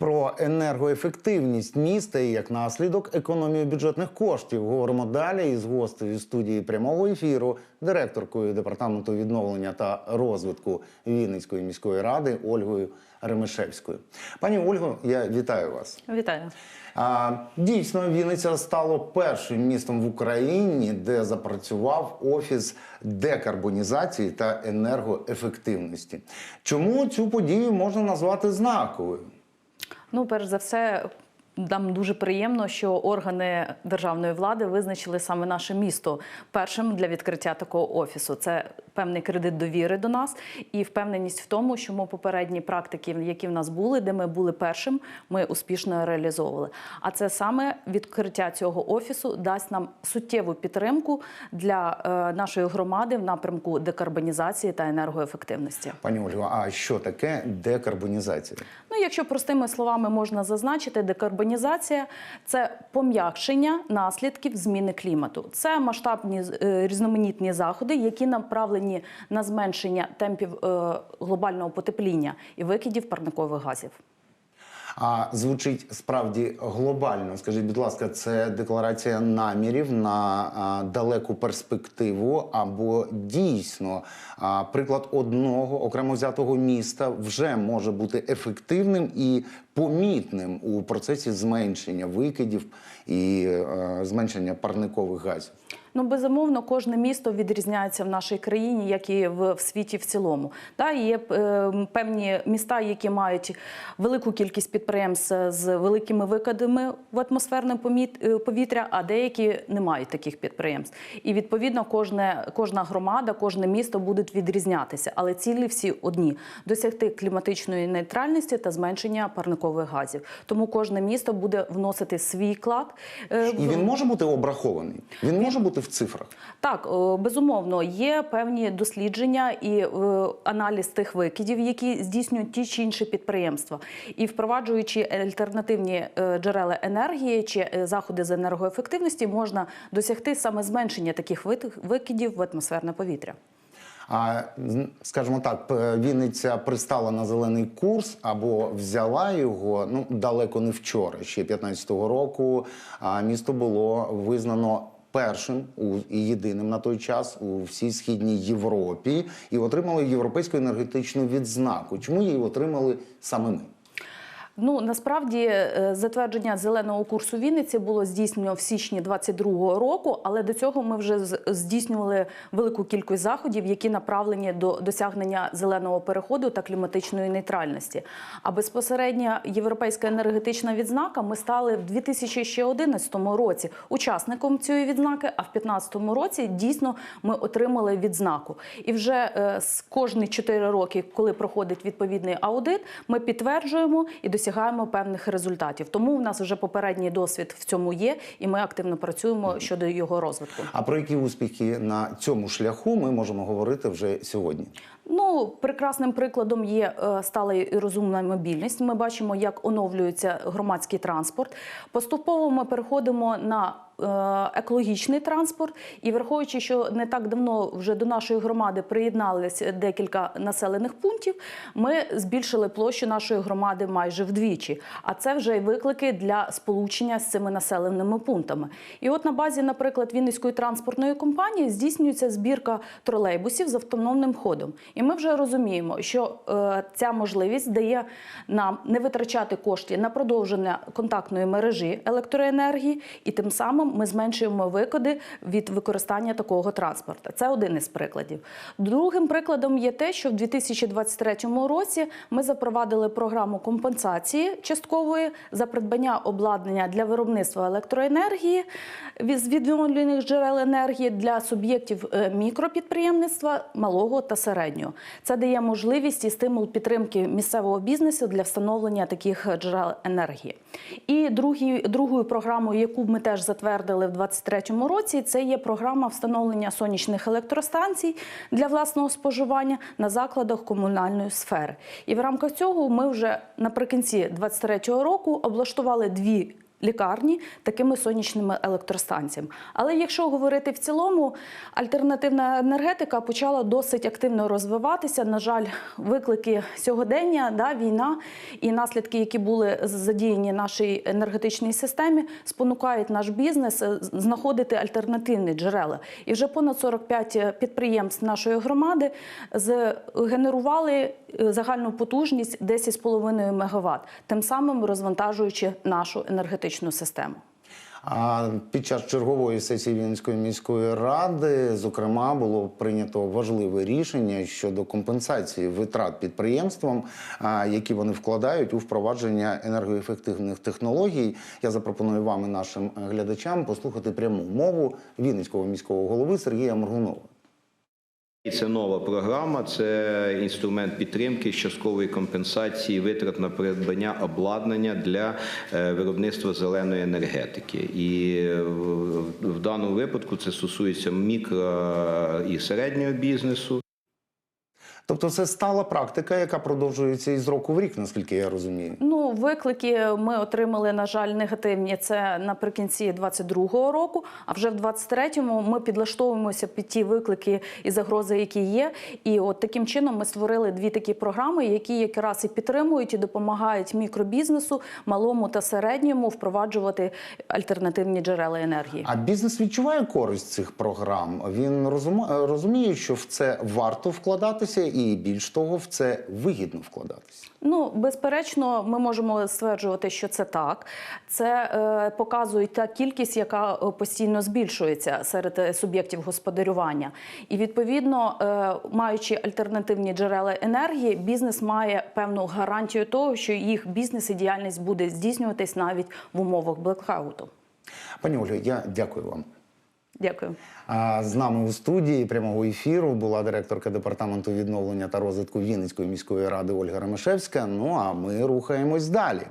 Про енергоефективність міста і як наслідок економію бюджетних коштів говоримо далі із гостею студії прямого ефіру, директоркою департаменту відновлення та розвитку Вінницької міської ради Ольгою Ремешевською. Пані Ольго, я вітаю вас. Вітаю. А, дійсно, Вінниця стало першим містом в Україні, де запрацював офіс декарбонізації та енергоефективності. Чому цю подію можна назвати знаковою? Ну, перш за все, нам дуже приємно, що органи державної влади визначили саме наше місто першим для відкриття такого офісу. Це певний кредит довіри до нас і впевненість в тому, що ми попередні практики, які в нас були, де ми були першим, ми успішно реалізовували. А це саме відкриття цього офісу дасть нам суттєву підтримку для е, нашої громади в напрямку декарбонізації та енергоефективності. Пані Ольго, а що таке декарбонізація? Ну, якщо простими словами можна зазначити, декарбонізація це пом'якшення наслідків зміни клімату. Це масштабні е, різноманітні заходи, які направлені на зменшення темпів е, глобального потепління і викидів парникових газів. А звучить справді глобально. Скажіть, будь ласка, це декларація намірів на далеку перспективу, або дійсно приклад одного окремо взятого міста вже може бути ефективним і помітним у процесі зменшення викидів і е, зменшення парникових газів. Ну, безумовно, кожне місто відрізняється в нашій країні, як і в, світі в цілому. Та є е, певні міста, які мають велику кількість підприємств з великими викидами в атмосферне е, повітря, а деякі не мають таких підприємств. І відповідно кожне, кожна громада, кожне місто будуть відрізнятися, але цілі всі одні досягти кліматичної нейтральності та зменшення парникових газів. Тому кожне місто буде вносити свій клад. е, І він може бути обрахований, він може бути в цифрах. Так, е, безумовно, є певні дослідження і е, аналіз тих викидів, які здійснюють ті чи інші підприємства, і впроваджуючи альтернативні джерела енергії чи заходи з енергоефективності, можна досягти саме зменшення таких викидів в атмосферне повітря. Скажімо так, Вінниця пристала на зелений курс або взяла його ну далеко не вчора. Ще 15-го року місто було визнано. Першим і єдиним на той час у всій східній Європі і отримали європейську енергетичну відзнаку. Чому її отримали саме ми? Ну насправді е, затвердження зеленого курсу Вінниці було здійснено в січні 22-го року, але до цього ми вже здійснювали велику кількість заходів, які направлені до досягнення зеленого переходу та кліматичної нейтральності. А безпосередньо європейська енергетична відзнака ми стали в 2011 році учасником цієї відзнаки. А в 2015 році дійсно ми отримали відзнаку. І вже е, з кожні 4 роки, коли проходить відповідний аудит, ми підтверджуємо і досягаємо певних результатів. Тому у нас вже попередній досвід в цьому є, і ми активно працюємо щодо його розвитку. А про які успіхи на цьому шляху ми можемо говорити вже сьогодні? Ну, прекрасним прикладом є е, стала і розумна мобільність. Ми бачимо, як оновлюється громадський транспорт. Поступово ми переходимо на екологічний транспорт, і враховуючи, що не так давно вже до нашої громади приєднались декілька населених пунктів, ми збільшили площу нашої громади майже вдвічі. А це вже й виклики для сполучення з цими населеними пунктами. І от на базі, наприклад, Вінницької транспортної компанії здійснюється збірка тролейбусів з автономним ходом. І ми вже розуміємо, що е, ця можливість дає нам не витрачати кошти на продовження контактної мережі електроенергії, і тим самим ми зменшуємо викиди від використання такого транспорту. Це один із прикладів. Другим прикладом є те, що в 2023 році ми запровадили програму компенсації часткової за придбання обладнання для виробництва електроенергії з відновлюваних джерел енергії для суб'єктів е, мікропідприємництва малого та середнього. Це дає можливість і стимул підтримки місцевого бізнесу для встановлення таких джерел енергії. І другою програмою, яку ми теж затвердили в 2023 році, це є програма встановлення сонячних електростанцій для власного споживання на закладах комунальної сфери. І в рамках цього ми вже наприкінці 2023 року облаштували дві лікарні такими сонячними електростанціями. Але якщо говорити в цілому, альтернативна енергетика почала досить активно розвиватися. На жаль, виклики сьогодення, да, війна і наслідки, які були задіяні нашій енергетичній системі, спонукають наш бізнес е, знаходити альтернативні джерела. І вже понад 45 підприємств нашої громади згенерували е, загальну потужність 10,5 МВт, тим самим розвантажуючи нашу енергетичну систему. А під час чергової сесії Вінницької міської ради, зокрема, було прийнято важливе рішення щодо компенсації витрат підприємствам, які вони вкладають у впровадження енергоефективних технологій. Я запропоную вам і нашим глядачам послухати пряму мову Вінницького міського голови Сергія Моргунова. Це нова програма, це інструмент підтримки з часткової компенсації витрат на придбання обладнання для е, виробництва зеленої енергетики. І е, в даному випадку це стосується мікро і середнього бізнесу. Тобто, це стала практика, яка продовжується із року в рік, наскільки я розумію. Ну, виклики ми отримали, на жаль, негативні. Це наприкінці 22-го року. А вже в 23-му ми підлаштовуємося під ті виклики і загрози, які є. І от таким чином ми створили дві такі програми, які якраз і підтримують і допомагають мікробізнесу, малому та середньому впроваджувати альтернативні джерела енергії. А бізнес відчуває користь цих програм. Він розуміє, що в це варто вкладатися, і більш того, в це вигідно вкладатися. Ну, безперечно, ми можемо стверджувати, що це так. Це е, показує та кількість, яка е, постійно збільшується серед е, суб'єктів господарювання. І відповідно, е, маючи альтернативні джерела енергії, бізнес має певну гарантію того, що їх бізнес і діяльність буде здійснюватись навіть в умовах блекауту. Пані Олю, я дякую вам. Дякую. А з нами у студії прямого ефіру була директорка департаменту відновлення та розвитку Вінницької міської ради Ольга Ремешевська. Ну а ми рухаємось далі.